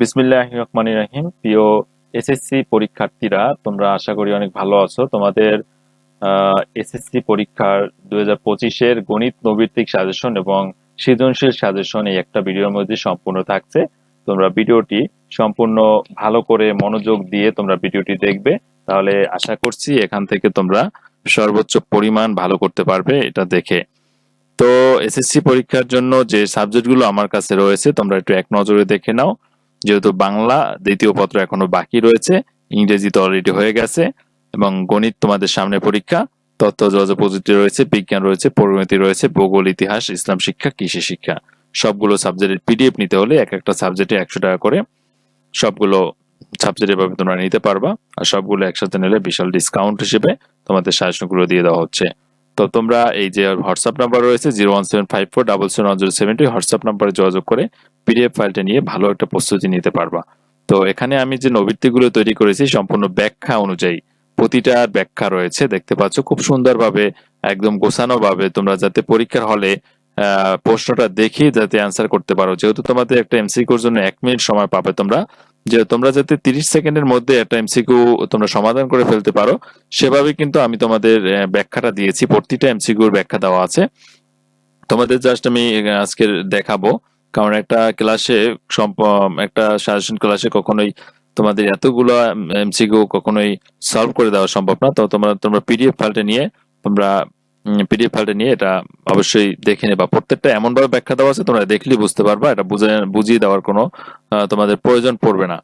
বিসমিল্লাহ প্রিয় এসএসসি পরীক্ষার্থীরা, তোমরা আশা করি অনেক ভালো আছো। তোমাদের এসএসসি পরীক্ষার হাজার পঁচিশের গণিত নৈর্তিক সাজেশন এবং সৃজনশীল সাজেশন এই একটা ভিডিওর মধ্যে সম্পূর্ণ থাকছে। তোমরা ভিডিওটি সম্পূর্ণ ভালো করে মনোযোগ দিয়ে তোমরা ভিডিওটি দেখবে। তাহলে আশা করছি এখান থেকে তোমরা সর্বোচ্চ পরিমাণ ভালো করতে পারবে এটা দেখে। তো এসএসসি পরীক্ষার জন্য যে সাবজেক্টগুলো আমার কাছে রয়েছে, তোমরা একটু এক নজরে দেখে নাও। যেহেতু বাংলা, দ্বিতীয় পত্র এখনও বাকি রয়েছে, ইংরেজি তো অলরেডি হয়ে গেছে, এবং গণিত তোমাদের সামনে পরীক্ষা, তথ্য যোগাযোগ প্রযুক্তি রয়েছে, বিজ্ঞান রয়েছে, পরিণতি রয়েছে, ভূগোল, ইতিহাস, ইসলাম শিক্ষা, কৃষি শিক্ষা, সবগুলো সাবজেক্টের পিডিএফ নিতে হলে এক একটা সাবজেক্টে একশো টাকা করে সবগুলো সাবজেক্ট এভাবে তোমরা নিতে পারবা, আর সবগুলো একসাথে নিলে বিশাল ডিসকাউন্ট হিসেবে তোমাদের সাজেশনগুলো দিয়ে দেওয়া হচ্ছে। তো তোমরা এই যে হোয়াটসঅ্যাপ নাম্বার রয়েছে zero one seven five four double seven zero seven two WhatsApp নাম্বারে যোগাযোগ করে পিডিএফ ফাইলটা নিয়ে ভালো একটা প্রস্তুতি নিতে পারবা। তো এখানে আমি যে নবৃত্তিগুলো তৈরি করেছি সম্পূর্ণ ব্যাখ্যা অনুযায়ী, প্রতিটা ব্যাখ্যা রয়েছে, দেখতে পাচ্ছ খুব সুন্দরভাবে, একদম গোছানো ভাবে তোমরা যাতে পরীক্ষার হলে প্রশ্নটা দেখে যাতে অ্যান্সার করতে পারো। যেহেতু তোমাদের একটা এমসিকিউর জন্য এক মিনিট সময় পাবে তোমরা যে তোমরা যাতে তিরিশ সেকেন্ডের মধ্যে একটা এমসিকিউ তোমরা সমাধান করে ফেলতে পারো সেভাবে কিন্তু আমি তোমাদের ব্যাখ্যাটা দিয়েছি। প্রতিটা এমসিকিউর ব্যাখ্যা দেওয়া আছে। তোমাদের জাস্ট আমি আজকে দেখাবো। কারণ একটা ক্লাসে একটা সাজেশন ক্লাসে কখনোই তোমাদের এতগুলো এমসিকিউ কখনোই সলভ করে দেওয়া সম্ভব না। তো তোমরা তোমরা পিডিএফ ফাইলটা নিয়ে তোমরা পিডিএফ ফাইলটা নিয়ে এটা অবশ্যই দেখে নেবা। প্রত্যেকটা এমন ভাবে ব্যাখ্যা দেওয়া আছে, তোমরা দেখলেই বুঝতে পারবা। এটা বুঝে, বুঝিয়ে দেওয়ার কোনো তোমাদের প্রয়োজন পড়বে না।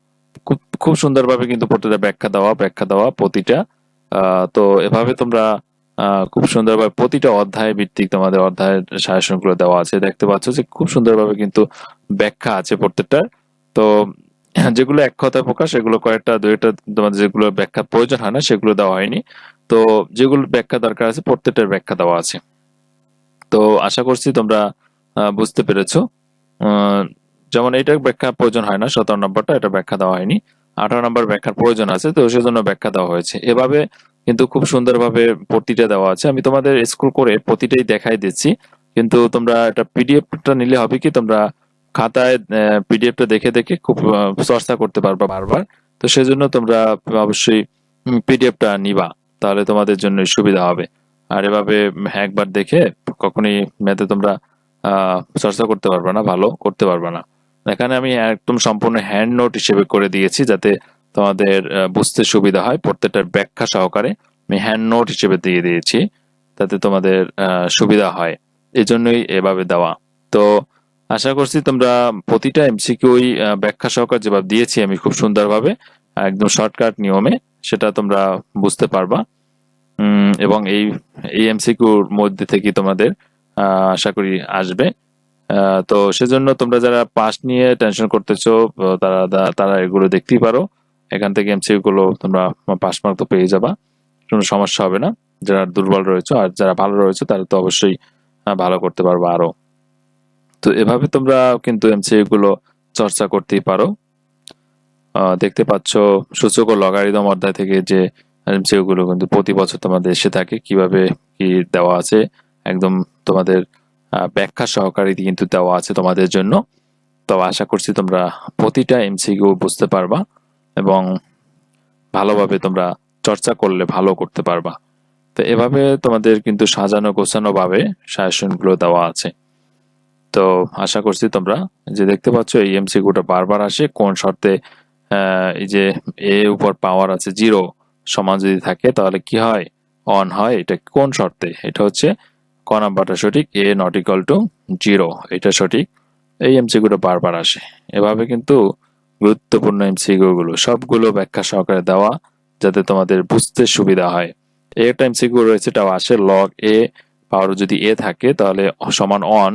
খুব খুব সুন্দরভাবে কিন্তু প্রতিটা ব্যাখ্যা দেওয়া ব্যাখ্যা দেওয়া প্রতিটা। তো এভাবে তোমরা খুব সুন্দরভাবে প্রতিটা অধ্যায় ভিত্তিক তোমাদের অধ্যায়ের সাজেশনগুলো দেওয়া আছে। দেখতে পাচ্ছ যে খুব সুন্দরভাবে কিন্তু ব্যাখ্যা আছে প্রত্যেকটার। তো যেগুলো এক কথায় প্রকাশ সেগুলো কয়েকটা দুইটা তোমাদের যেগুলো ব্যাখ্যা প্রয়োজন হয় না, সেগুলো দেওয়া হয়নি। তো যেগুলো ব্যাখ্যা দরকার আছে, প্রত্যেকটার ব্যাখ্যা দেওয়া আছে। তো আশা করছি তোমরা বুঝতে পেরেছ। যেমন এইটার ব্যাখ্যা প্রয়োজন হয় না, সতেরো নম্বরটা, এটা ব্যাখ্যা দেওয়া হয়নি। আঠারো নম্বর ব্যাখ্যার প্রয়োজন আছে, তো সেজন্য ব্যাখ্যা দেওয়া হয়েছে। এভাবে কিন্তু খুব সুন্দরভাবে প্রতিটা দেওয়া আছে। আমি তোমাদের স্কুল করে প্রতিটাই দেখাই দিচ্ছি। কিন্তু তোমরা এটা পিডিএফটা নিলে হবে কি, তোমরা খাতায় পিডিএফটা দেখে দেখে খুব চর্চা করতে পারবা বারবার। তো সেজন্য তোমরা অবশ্যই পিডিএফটা নিবা। তাহলে তোমাদের জন্য সুবিধা হবে। আর এভাবে একবার দেখে কখনোই ম্যাথে তোমরা চর্চা করতে পারবে না, ভালো করতে পারবে না। এখানে আমি একদম সম্পূর্ণ হ্যান্ড নোট হিসেবে করে দিয়েছি, যাতে তোমাদের বুঝতে সুবিধা হয় প্রত্যেকটার ব্যাখ্যা সহকারে। আমি হ্যান্ড নোট হিসেবে দিয়ে দিয়েছি, তাতে তোমাদের সুবিধা হয়। এই জন্যই এভাবে দেওয়া। তো আশা করছি তোমরা প্রতিটা এমসিকিউই ব্যাখ্যা সহকার যেভাবে দিয়েছি আমি খুব সুন্দরভাবে, একদম শর্টকাট নিয়মে সেটা তোমরা বুঝতে পারবা। এবং এই এই এমসিকিউর মধ্যে থেকে তোমাদের আশা করি আসবে। তো সেজন্য তোমরা যারা পাস নিয়ে টেনশন করতেছো তারা তারা- তারা এগুলো দেখতেই পারো। এখান থেকে এমসিকিউ গুলো তোমরা পাস মার্ক তো পেয়ে যাবা, কোনো সমস্যা হবে না। যারা দুর্বল রয়েছে আর যারা ভালো রয়েছে তারা তো অবশ্যই ভালো করতে পারবে আরও। তো এভাবে তোমরা কিন্তু এমসিকিউ গুলো চর্চা করতেই পারো। দেখতে পাচ্ছ সূচক ও লগারিদম অধ্যায় থেকে যে এমসিকিউ গুলো কিন্তু প্রতি বছর তোমাদের এসে থাকে, কীভাবে কি দেওয়া আছে, একদম তোমাদের ব্যাখ্যা সহকারে কিন্তু দেওয়া আছে তোমাদের জন্য। তো আশা করছি তোমরা প্রতিটা এমসিকিউ বুঝতে পারবা এবং ভালোভাবে তোমরা চর্চা করলে ভালো করতে পারবা। তো এভাবে তোমাদের কিন্তু সাজানো গোছানো ভাবে সাজেশনগুলো দেওয়া আছে। তো আশা করছি তোমরা যে দেখতে পাচ্ছ এই এমসি এমসিকিউটা বারবার আসে, কোন শর্তে এই যে এ উপর পাওয়ার আছে জিরো সমান যদি থাকে, তাহলে কি হয়? অন হয়, এটা কোন শর্তে? এটা হচ্ছে ক নাম্বারটা সঠিক A not equal to zero এটা সঠিক। এই এমসি এমসিকিউটা বারবার আসে। এভাবে কিন্তু গুরুত্বপূর্ণ এমসিকিউ গুলো, সবগুলো ব্যাখ্যা সহকারে দেওয়া যাতে তোমাদের বুঝতে সুবিধা হয়। একটা এমসিকিউ রয়েছে, এটাও আসে লগ এ পাওয়ার যদি এ থাকে, তাহলে সমান অন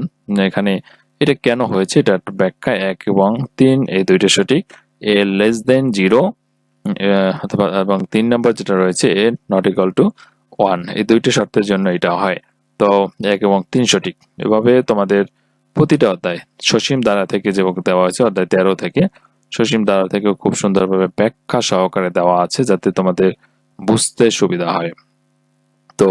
এখানে এটা কেন হয়েছে? এটা একটা ব্যাখ্যা এক এবং তিন, এই দুইটা সঠিক। এ লেস দেন জিরো অথবা, এবং তিন নম্বর যেটা রয়েছে A not equal to one এই দুইটা শর্তের জন্য এটা হয়। তো এক এবং তিন সঠিক। এভাবে তোমাদের প্রতিটা অধ্যায়, সসীম দ্বারা থেকে যে দেওয়া হয়েছে, অধ্যায় তেরো থেকে, সসীম দ্বারা থেকে খুব সুন্দরভাবে ব্যাখ্যা সহকারে দেওয়া আছে, যাতে তোমাদের বুঝতে সুবিধা হয়। তো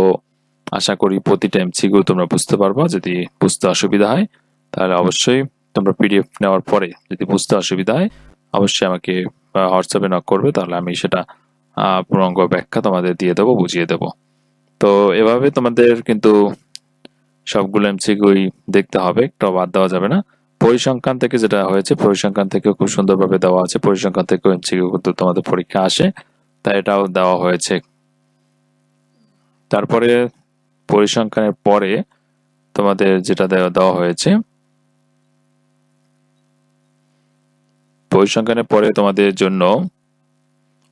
আশা করি প্রতিটা এমসিকিউ তোমরা বুঝতে পারবা, যদি বুঝতে অসুবিধা হয়, তাহলে অবশ্যই তোমরা পিডিএফ নেওয়ার পরে যদি বুঝতে অসুবিধা হয়, অবশ্যই আমাকে হোয়াটসঅ্যাপে নক করবে, তাহলে আমি সেটা পূর্ণাঙ্গ ব্যাখ্যা তোমাদের দিয়ে দেবো, বুঝিয়ে দেবো। তো এভাবে তোমাদের কিন্তু সবগুলো এমসিকিউই দেখতে হবে একটা বাদ দেওয়া যাবে না। পরিসংখ্যান থেকে যেটা হয়েছে, পরিসংখ্যান থেকেও খুব সুন্দরভাবে দেওয়া আছে, পরিসংখ্যান থেকেও এমসিকিউ কিন্তু তোমাদের পরীক্ষা আসে, তাই এটাও দেওয়া হয়েছে। তারপরে পরিসংখ্যানের পরে তোমাদের যেটা দেওয়া হয়েছে, পরিসংখ্যানের পরে তোমাদের জন্য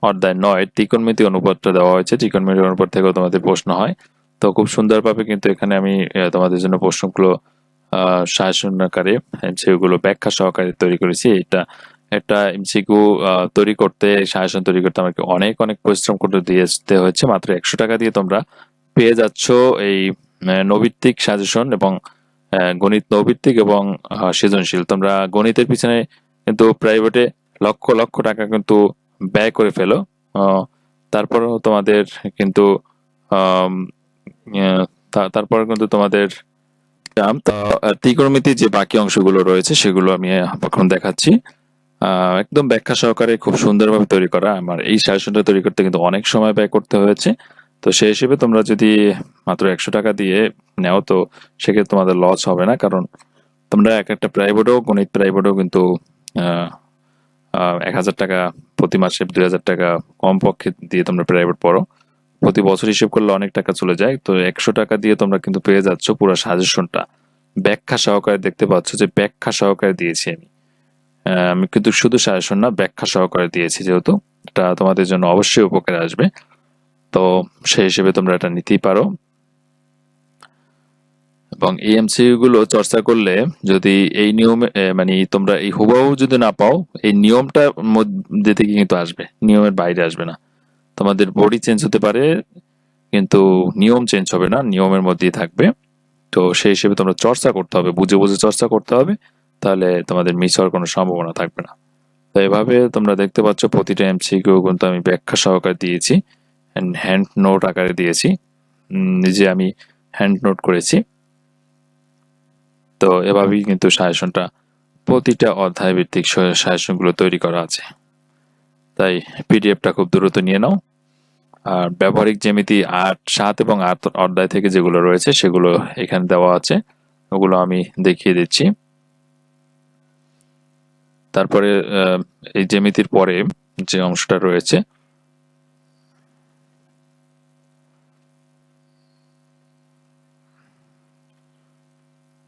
অধ্যায় নয় ত্রিকোণমিতি অনুপাতটা দেওয়া হয়েছে। ত্রিকোণমিতি অনুপাত থেকেও তোমাদের প্রশ্ন হয়। তো খুব সুন্দরভাবে কিন্তু এখানে আমি তোমাদের জন্য প্রশ্নগুলো আকারে সেগুলো ব্যাখ্যা সহকারে তৈরি করেছি, এটা একটা এমসিকিউ তৈরি করতে সাজেশন তৈরি করতে আমাকে অনেক অনেক পরিশ্রম করতে দিতে হয়েছে। মাত্র একশো টাকা দিয়ে তোমরা পেয়ে যাচ্ছ এই আহ, নৈবিত্তিক সাজেশন এবং গণিত নৈবিত্তিক এবং সৃজনশীল। তোমরা গণিতের পিছনে কিন্তু প্রাইভেটে লক্ষ লক্ষ টাকা কিন্তু ব্যয় করে ফেলো। আহ, তারপরেও তোমাদের কিন্তু আম, আহ, তা- কিন্তু তোমাদের ত্রিকোণমিতির যে বাকি অংশগুলো রয়েছে সেগুলো আমি এখন দেখাচ্ছি। একদম ব্যাখ্যা সহকারে খুব সুন্দরভাবে তৈরি করা। আমার এই সাজেশনটা তৈরি করতে কিন্তু অনেক সময় ব্যয় করতে হয়েছে। তো সেই হিসেবে তোমরা যদি মাত্র একশো টাকা দিয়ে নেও, তো সেক্ষেত্রে তোমাদের লস হবে না। কারণ তোমরা এক একটা প্রাইভেটও গণিত প্রাইভেটও কিন্তু এক হাজার টাকা প্রতি মাসে, দুই হাজার টাকা কম পক্ষে দিয়ে তোমরা প্রাইভেট পড়ো। প্রতি বছর হিসেব করলে অনেক টাকা চলে যায়। তো একশো টাকা দিয়ে তোমরা কিন্তু পেয়ে যাচ্ছ পুরো সাজেশনটা ব্যাখ্যা সহকারে দেখতে পাচ্ছ যে ব্যাখ্যা সহকারে দিয়েছি আমি। আমি কিন্তু শুধু সাজেশন না, ব্যাখ্যা সহকারে দিয়েছি যেহেতু। এটা তোমাদের জন্য অবশ্যই উপকারে আসবে। তো সেই হিসেবে তোমরা এটা নিতেই পারো। এবং এই এমসিইউ গুলো চর্চা করলে যদি এই নিয়মে মানে তোমরা এই হুবাহু যদি না পাও, এই নিয়মটা মধ্যে থেকে কিন্তু আসবে। নিয়মের বাইরে আসবে না। তোমাদের বডি চেঞ্জ হতে পারে, কিন্তু নিয়ম চেঞ্জ হবে না, নিয়মের মধ্যেই থাকবে। তো সেই হিসেবে তোমরা চর্চা করতে হবে, বুঝে বুঝে চর্চা করতে হবে, তাহলে তোমাদের মিস হওয়ার কোনো সম্ভাবনা থাকবে না। তো এভাবে তোমরা দেখতে পাচ্ছ, প্রতিটা এমসিকিউ কিন্তু আমি ব্যাখ্যা সহকারে দিয়েছি। হ্যান্ড নোট আকারে দিয়েছি। নিজে আমি হ্যান্ড নোট করেছি। তো এভাবেই কিন্তু সাজেশনটা প্রতিটা অধ্যায় ভিত্তিক সাজেশনগুলো তৈরি করা আছে। তাই পিডিএফটা খুব দ্রুত নিয়ে নাও। আর ব্যবহারিক জ্যামিতি আট, সাত এবং আট অধ্যায় থেকে যেগুলো রয়েছে সেগুলো এখানে দেওয়া আছে। ওগুলো আমি দেখিয়ে দিচ্ছি। তারপরে এই জ্যামিতির পরে যে অংশটা রয়েছে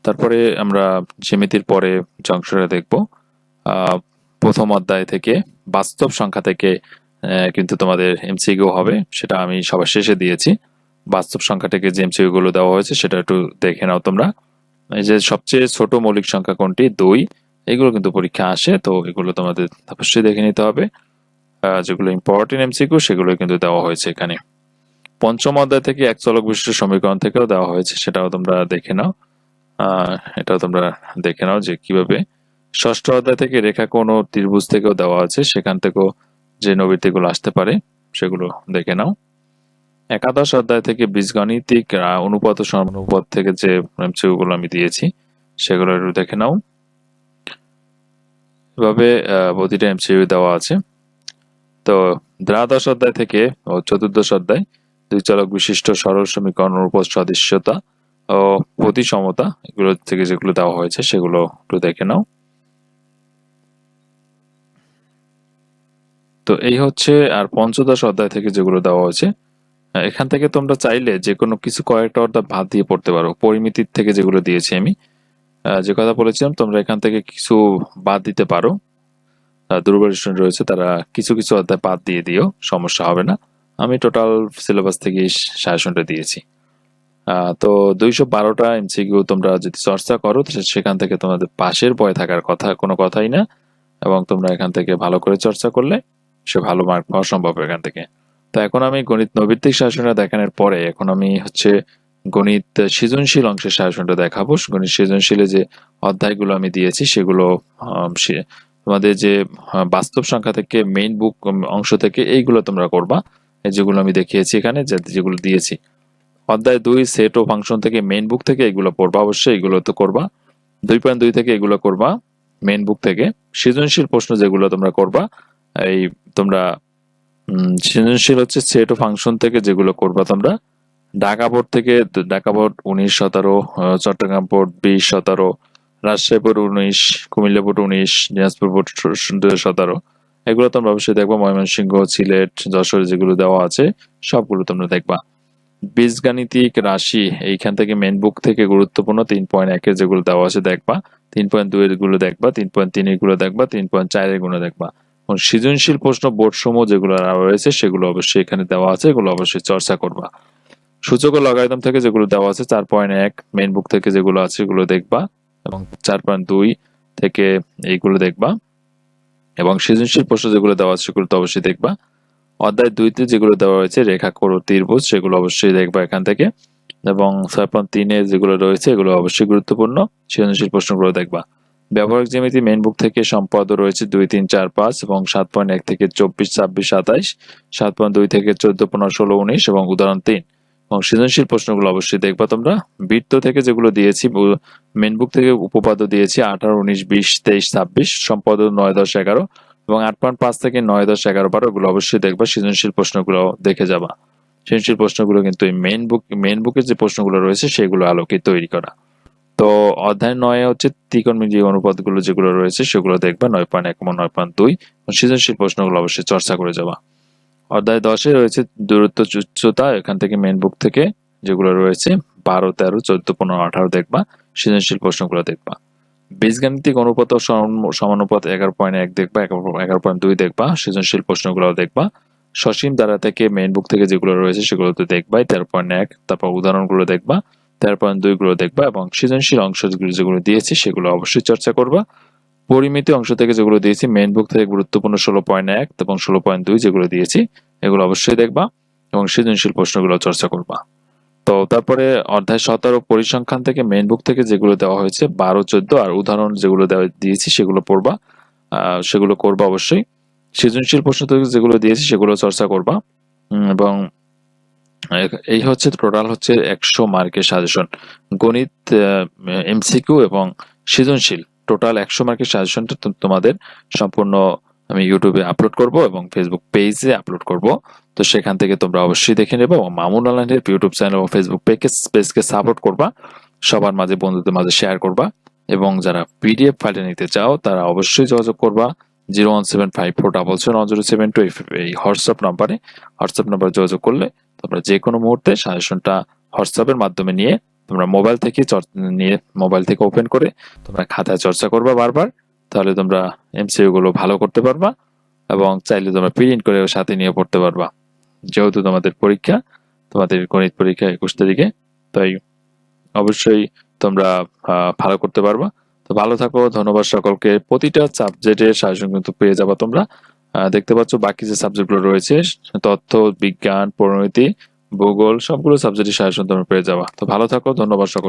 তারপরে আমরা জ্যামিতির পরে অংশটা দেখব। প্রথম অধ্যায় থেকে বাস্তব সংখ্যা থেকে কিন্তু তোমাদের এমসিকিউ হবে, সেটা আমি সবার শেষে দিয়েছি। বাস্তব সংখ্যা থেকে যে এমসিকিউ গুলো দেওয়া হয়েছে, সেটা একটু দেখে নাও তোমরা। এই যে সবচেয়ে ছোট মৌলিক সংখ্যা কোনটি? দুই। এগুলো কিন্তু পরীক্ষা আসে, তো এগুলো তোমাদের অবশ্যই দেখে নিতে হবে। যেগুলো ইম্পর্টেন্ট এমসিকিউ, সেগুলো কিন্তু দেওয়া হয়েছে এখানে। পঞ্চম অধ্যায় থেকে এক চলক বিশিষ্ট সমীকরণ থেকেও দেওয়া হয়েছে, সেটাও তোমরা দেখে নাও। এটাও তোমরা দেখে নাও যে কীভাবে ষষ্ঠ অধ্যায় থেকে রেখা ও ত্রিভুজ থেকেও দেওয়া আছে, সেখান থেকেও যে নবীতিগুলো আসতে পারে, সেগুলো দেখে নাও। একাদশ অধ্যায় থেকে বীজগণিতিক অনুপাত সমানুপাত থেকে যে এমসিকিউ গুলো আমি দিয়েছি, সেগুলো একটু দেখে নাও। এভাবে প্রতিটা এমসিকিউ দেওয়া আছে। তো দ্বাদশ অধ্যায় থেকে ও চতুর্দশ অধ্যায়, দুই চলক বিশিষ্ট সরল সমীকরণ অনুপাত সদৃশ্যতা ও প্রতিসমতা, এগুলো থেকে যেগুলো দেওয়া হয়েছে, সেগুলো একটু দেখে নাও। তো এই হচ্ছে, আর পঞ্চদশ অধ্যায় থেকে যেগুলো দেওয়া হয়েছে এখান থেকে তোমরা চাইলে যে কোনো কিছু কয়েকটা অধ্যায় বাদ দিয়ে পড়তে পারো। পরিমিতির থেকে যেগুলো দিয়েছি আমি যে কথা বলেছিলাম, তোমরা এখান থেকে কিছু বাদ দিতে পারো। দুর্বল স্টুডেন্ট রয়েছে, তারা কিছু কিছু অধ্যায় বাদ দিয়ে দিও, সমস্যা হবে না। আমি টোটাল সিলেবাস থেকে সাজেশনটা দিয়েছি। তো দুইশো বারোটা এমসিকিউ তোমরা যদি চর্চা করো সেখান থেকে তোমাদের পাশের বয়ে থাকার কথা, কোনো কথাই না। এবং তোমরা এখান থেকে ভালো করে চর্চা করলে সে ভালো মার্ক পাওয়া সম্ভব এখান থেকে। তো এখন আমি গণিত নৈবিত্তিক শাসনটা দেখানোর পরে, এখন আমি হচ্ছে গণিত সৃজনশীল অংশের শাসনটা দেখাবো। গণিত সৃজনশীলে যে অধ্যায়গুলো আমি দিয়েছি, সেগুলো তোমাদের যে বাস্তব সংখ্যা থেকে মেইন বুক অংশ থেকে এইগুলো তোমরা করবা। যেগুলো আমি দেখিয়েছি এখানে যেগুলো দিয়েছি। অধ্যায় দুই সেট ও ফাংশন থেকে মেইন বুক থেকে এগুলো পড়বা। অবশ্যই এগুলো তো করবা। দুই পয়েন্ট দুই থেকে এগুলো করবা মেন বুক থেকে। সৃজনশীল প্রশ্ন যেগুলো তোমরা করবা, এই তোমরা সৃজনশীল হচ্ছে সেট ও ফাংশন থেকে যেগুলো করবা তোমরা। ঢাকা বোর্ড থেকে, ঢাকা বোর্ড উনিশ, সতেরো চট্টগ্রাম বোর্ড বিশ, সতেরো, রাজশাহী বোর্ড উনিশ, কুমিল্লা বোর্ড উনিশ, দিনাজপুর বোর্ড সতেরো। এগুলো তোমরা অবশ্যই দেখবা, ময়মনসিংহ, সিলেট, যশোর যেগুলো দেওয়া আছে, সবগুলো তোমরা দেখবা। বীজগাণিতিক রাশি, এইখান থেকে মেন বুক থেকে গুরুত্বপূর্ণ তিন পয়েন্ট একের যেগুলো দেওয়া আছে দেখবা, তিন পয়েন্ট দুই এরগুলো দেখবা, তিন পয়েন্ট তিন এরগুলো দেখবা, তিন পয়েন্ট চারেরগুলো দেখবা। এবং সৃজনশীল প্রশ্ন বোর্ড সমূহ যেগুলো রয়েছে সেগুলো অবশ্যই এখানে দেওয়া আছে, এগুলো অবশ্যই চর্চা করবা। সূচক ও লগারিদম থেকে যেগুলো দেওয়া আছে, চার পয়েন্ট এক মেন বুক থেকে যেগুলো আছে এগুলো দেখবা। এবং চার পয়েন্ট দুই থেকে এইগুলো দেখবা। এবং সৃজনশীল প্রশ্ন যেগুলো দেওয়া আছে সেগুলো তো অবশ্যই দেখবা। অধ্যায় দুইতে যেগুলো দেওয়া হয়েছে রেখা, করো ত্রিভুজ সেগুলো অবশ্যই দেখবা এখান থেকে। এবং ছয় পয়েন্ট তিনে যেগুলো রয়েছে, এগুলো অবশ্যই গুরুত্বপূর্ণ। সৃজনশীল প্রশ্নগুলো দেখবা। ব্যবহারিক জ্যামিতি মেন বুক থেকে সম্পদ রয়েছে দুই, তিন, চার, পাঁচ এবং সাত পয়েন্ট এক থেকে চব্বিশ, ছাব্বিশ, সাতাইশ, সাত পয়েন্ট দুই থেকে চোদ্দ, পনেরো, ষোলো, উনিশ এবং উদাহরণ তিন। এবং সৃজনশীল প্রশ্নগুলো অবশ্যই দেখবা তোমরা। বৃত্ত থেকে যেগুলো দিয়েছি মেন বুক থেকে উপপাদ্য দিয়েছি, আঠারো, উনিশ, বিশ, তেইশ, ছাব্বিশ, সম্পদ নয়, দশ, এগারো। এবং আট পয়েন্ট পাঁচ থেকে নয় দশ এগারো বারো এগুলো অবশ্যই দেখবা। সৃজনশীল প্রশ্নগুলো দেখে যাবা। সৃজনশীল প্রশ্নগুলো কিন্তু এই মেন বুক মেন বুকের যে প্রশ্নগুলো রয়েছে সেগুলো আলোকে তৈরি করা। তো অধ্যায় নয় হচ্ছে ত্রিকোণমিতি অনুপাতগুলো যেগুলো রয়েছে সেগুলো দেখবা, নয় পয়েন্ট এক এবং নয় পয়েন্ট দুই। সৃজনশীল প্রশ্নগুলো অবশ্যই চর্চা করে যাবা। অধ্যায় দশে রয়েছে দূরত্ব উচ্চতা, এখান থেকে মেন বুক থেকে যেগুলো রয়েছে, বারো, তেরো, চোদ্দ, পনেরো, আঠারো দেখবা। সৃজনশীল প্রশ্নগুলো দেখবা। বীজগাণিতিক অনুপাত সমানুপাত এগারো পয়েন্ট এক দেখবা, এগারো পয়েন্ট দুই দেখবা, সৃজনশীল প্রশ্নগুলো দেখবা। সসীম দ্বারা থেকে মেইন বুক থেকে যেগুলো রয়েছে সেগুলো তো দেখবা তেরো পয়েন্ট এক। তারপর উদাহরণগুলো দেখবা, তেরো পয়েন্ট দুই গুলো দেখবা এবং সৃজনশীল অংশ যেগুলো দিয়েছি সেগুলো অবশ্যই চর্চা করবা। পরিমিত অংশ থেকে যেগুলো দিয়েছি মেইন বুক থেকে গুরুত্বপূর্ণ ষোলো পয়েন্ট এক এবং ষোলো পয়েন্ট দুই যেগুলো দিয়েছি, এগুলো অবশ্যই দেখবা এবং সৃজনশীল প্রশ্নগুলো চর্চা করবা। তো তারপরে অধ্যায় সতেরো পরিসংখ্যান থেকে মেইন বুক থেকে যেগুলো দেওয়া হয়েছে, বারো, চোদ্দ আর উদাহরণ যেগুলো দেওয়া দিয়েছি সেগুলো পড়বা। সেগুলো করবা অবশ্যই। সৃজনশীল প্রশ্ন থেকে যেগুলো দিয়েছি সেগুলো চর্চা করবা। এবং এই হচ্ছে টোটাল হচ্ছে একশো মার্কের সাজেশন গণিত এমসিকিউ এবং সৃজনশীল। টোটাল একশো মার্কের সাজেশনটা তোমাদের সম্পূর্ণ আমি ইউটিউবে আপলোড করব এবং ফেসবুক পেজে আপলোড করব। তো সেখান থেকে তোমরা অবশ্যই দেখে নেবে এবং মামুন অনলাইনের ইউটিউব চ্যানেল এবং ফেসবুক পেজকে পেজকে সাপোর্ট করবা, সবার মাঝে, বন্ধুদের মাঝে শেয়ার করবা এবং যারা পিডিএফ ফাইলে নিতে চাও, তারা অবশ্যই যোগাযোগ করবা zero one seven five four double seven one zero seven two এই হোয়াটসঅ্যাপ নাম্বারে হোয়াটসঅ্যাপ নাম্বারে যোগাযোগ করলে তোমরা যে কোনো মুহূর্তে সাজেশনটা হোয়াটসঅ্যাপের মাধ্যমে নিয়ে তোমরা মোবাইল থেকে নিয়ে মোবাইল থেকে ওপেন করে তোমরা খাতায় চর্চা করবা বারবার, তাহলে তোমরা এমসিইউ গুলো ভালো করতে পারবা এবং চাইলে তোমরা প্রিন্ট করে সাথে নিয়ে পড়তে পারবা। যেহেতু তোমাদের পরীক্ষা, তোমাদের গণিত পরীক্ষা একুশ তারিখে, তাই অবশ্যই তোমরা ভালো করতে পারবা। তো ভালো থাকো, ধন্যবাদ সকলকে। প্রতিটা সাবজেক্টের সাহায্য কিন্তু পেয়ে যাবা তোমরা। দেখতে পাচ্ছ বাকি যে সাবজেক্টগুলো রয়েছে, তথ্য, বিজ্ঞান, পরিণতি, ভূগোল, সবগুলো সাবজেক্টের সাহায্য তোমরা পেয়ে যাবা। তো ভালো থাকো, ধন্যবাদ সকল